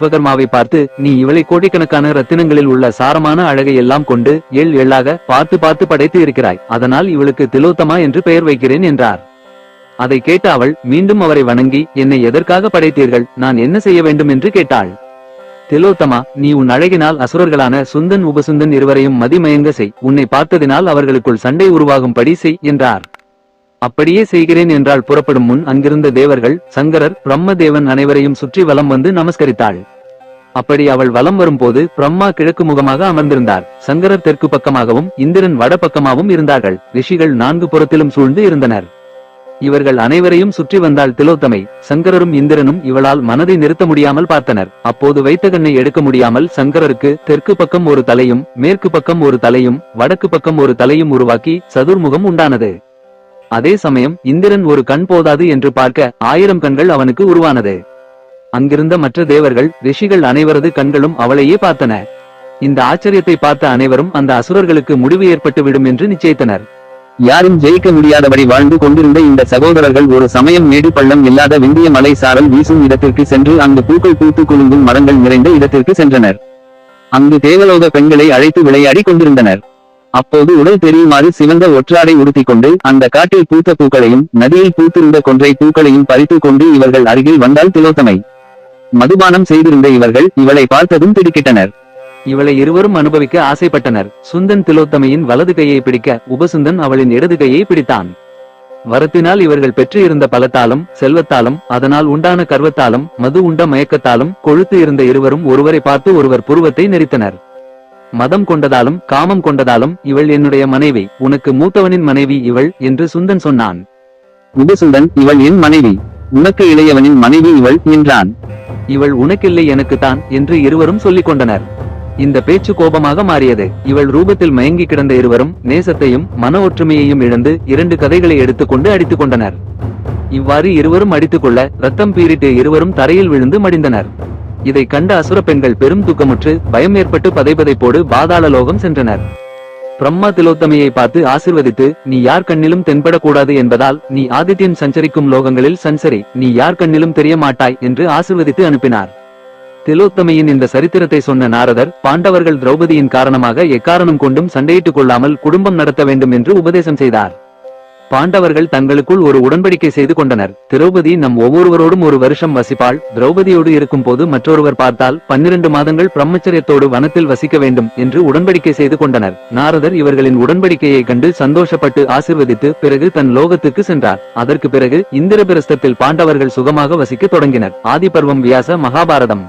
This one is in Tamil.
விஸ்வகர்மாவை பார்த்து நீ இவளை கோடிக்கணக்கான ரத்தினங்களில் உள்ள சாரமான அழகை எல்லாம் கொண்டு எள் எள்ளாக பார்த்து பார்த்து படைத்து இருக்கிறாய். அதனால் இவளுக்கு திலோத்தமா என்று பெயர் வைக்கிறேன் என்றார். அதை கேட்ட அவள் மீண்டும் அவரை வணங்கி என்னை எதற்காக படைத்தீர்கள்? நான் என்ன செய்ய வேண்டும்? என்று கேட்டாள். திலோத்தமா நீ உன் அழகினால் அசுரர்களான சுந்தன் உபசுந்தன் இருவரையும் மதிமயங்க செய். உன்னை பார்த்ததினால் அவர்களுக்குள் சண்டை உருவாகும்படி செய் என்றார். அப்படியே செய்கிறேன் என்றால் புறப்படும் முன் அங்கிருந்த தேவர்கள் சங்கரர் பிரம்மதேவன் அனைவரையும் சுற்றி வலம் வந்து நமஸ்கரித்தாள். அப்படி அவள் வலம் வரும்போது பிரம்மா கிழக்கு முகமாக அமர்ந்திருந்தார். சங்கரர் தெற்கு பக்கமாகவும் இந்திரன் வட பக்கமாகவும் இருந்தார்கள். ரிஷிகள் நான்கு புறத்திலும் சூழ்ந்து இருந்தனர். இவர்கள் அனைவரையும் சுற்றி வந்தால் திலோத்தமை. சங்கரரும் இந்திரனும் இவளால் மனதை நிறுத்த முடியாமல் பார்த்தனர். அப்போது வைத்த கண்ணை எடுக்க முடியாமல் சங்கரருக்கு தெற்கு பக்கம் ஒரு தலையும் மேற்கு பக்கம் ஒரு தலையும் வடக்கு பக்கம் ஒரு தலையும் உருவாக்கி சதுர்முகம் உண்டானது. அதே சமயம் இந்திரன் ஒரு கண் போதாது என்று பார்க்க ஆயிரம் கண்கள் அவனுக்கு உருவானது. அங்கிருந்த மற்ற தேவர்கள் ரிஷிகள் அனைவரது கண்களும் அவளையே பார்த்தன. இந்த ஆச்சரியத்தை பார்த்த அனைவரும் அந்த அசுரர்களுக்கு முடிவு ஏற்பட்டு விடும் என்று நிச்சயித்தனர். யாரும் ஜெயிக்க முடியாதபடி வாழ்ந்து கொண்டிருந்த இந்த சகோதரர்கள் ஒரு சமயம் மேடு பள்ளம் இல்லாத விந்திய மலை சாரல் வீசும் இடத்திற்கு சென்று அங்கு பூக்கள் பூத்து குலுங்கும் மரங்கள் நிறைந்த இடத்திற்கு சென்றனர். அங்கு தேவலோக பெண்களை அழைத்து விளையாடி கொண்டிருந்தனர். அப்போது உடல் தெரியுமாறு சிவந்த ஒற்றாடை உடுத்திக் கொண்டு அந்த காட்டில் பூத்த பூக்களையும் நதியில் பூத்திருந்த கொன்றை பூக்களையும் பறித்துக் கொண்டு இவர்கள் அருகில் வந்தால் திலோத்தமை. மதுபானம் செய்திருந்த இவர்கள் இவளை பார்த்ததும் திடுக்கிட்டனர். இவளை இருவரும் அனுபவிக்க ஆசைப்பட்டனர். சுந்தன் திலோத்தமையின் வலது கையை பிடிக்க உபசுந்தன் அவளின் இடது கையை பிடித்தான். வரத்தினால் இவர்கள் பெற்று இருந்த பலத்தாலும் செல்வத்தாலும் அதனால் உண்டான கர்வத்தாலும் மது உண்ட மயக்கத்தாலும் கொழுத்து இருந்த இருவரும் ஒருவரை பார்த்து ஒருவர் புருவத்தை நெரித்தனர். மதம் கொண்டதாலும் காமம் கொண்டதாலும் இவள் என்னுடைய மனைவி. உனக்கு மூத்தவனின் மனைவி இவள் என்று சுந்தன் சொன்னான். உபசுந்தன் இவள் என் மனைவி. உனக்கு இளையவனின் மனைவி இவள் என்றான். இவள் உனக்கில்லை எனக்குத்தான் என்று இருவரும் சொல்லிக் கொண்டனர். இந்த பேச்சு கோபமாக மாறியது. இவள் ரூபத்தில் மயங்கி கிடந்த இருவரும் நேசத்தையும் மன ஒற்றுமையையும் இழந்து இரண்டு கதைகளை எடுத்துக்கொண்டு அடித்துக் கொண்டனர். இவ்வாறு இருவரும் அடித்துக்கொள்ள ரத்தம் பீரிட்டு இருவரும் தரையில் விழுந்து மடிந்தனர். இதை கண்ட அசுர பெண்கள் பெரும் துக்கமுற்று பயம் ஏற்பட்டு பதைபதைப்போடு பாதாள லோகம் சென்றனர். பிரம்மா திலோத்தமையை பார்த்து ஆசிர்வதித்து நீ யார் கண்ணிலும் தென்படக்கூடாது என்பதால் நீ ஆதித்யன் சஞ்சரிக்கும் லோகங்களில் சஞ்சரி நீ யார் கண்ணிலும் தெரிய மாட்டாய் என்று ஆசிர்வதித்து அனுப்பினார். திலோத்தமையின் இந்த சரித்திரத்தை சொன்ன நாரதர் பாண்டவர்கள் திரௌபதியின் காரணமாக எக்காரணம் கொண்டும் சண்டையிட்டுக் கொள்ளாமல் குடும்பம் நடத்த வேண்டும் என்று உபதேசம் செய்தார். பாண்டவர்கள் தங்களுக்குள் ஒரு உடன்படிக்கை செய்து கொண்டனர். திரௌபதி நம் ஒவ்வொருவரோடும் ஒரு வருஷம் வசிப்பாள். திரௌபதியோடு இருக்கும் போது மற்றொருவர் பார்த்தால் பன்னிரண்டு மாதங்கள் பிரம்மச்சரியத்தோடு வனத்தில் வசிக்க வேண்டும் என்று உடன்படிக்கை செய்து கொண்டனர். நாரதர் இவர்களின் உடன்படிக்கையை கண்டு சந்தோஷப்பட்டு ஆசிர்வதித்து பிறகு தன் லோகத்துக்கு சென்றார். அதற்கு பிறகு இந்திரபிரஸ்தத்தில் பாண்டவர்கள் சுகமாக வசிக்க தொடங்கினர். ஆதிபர்வம் வியாச மகாபாரதம்.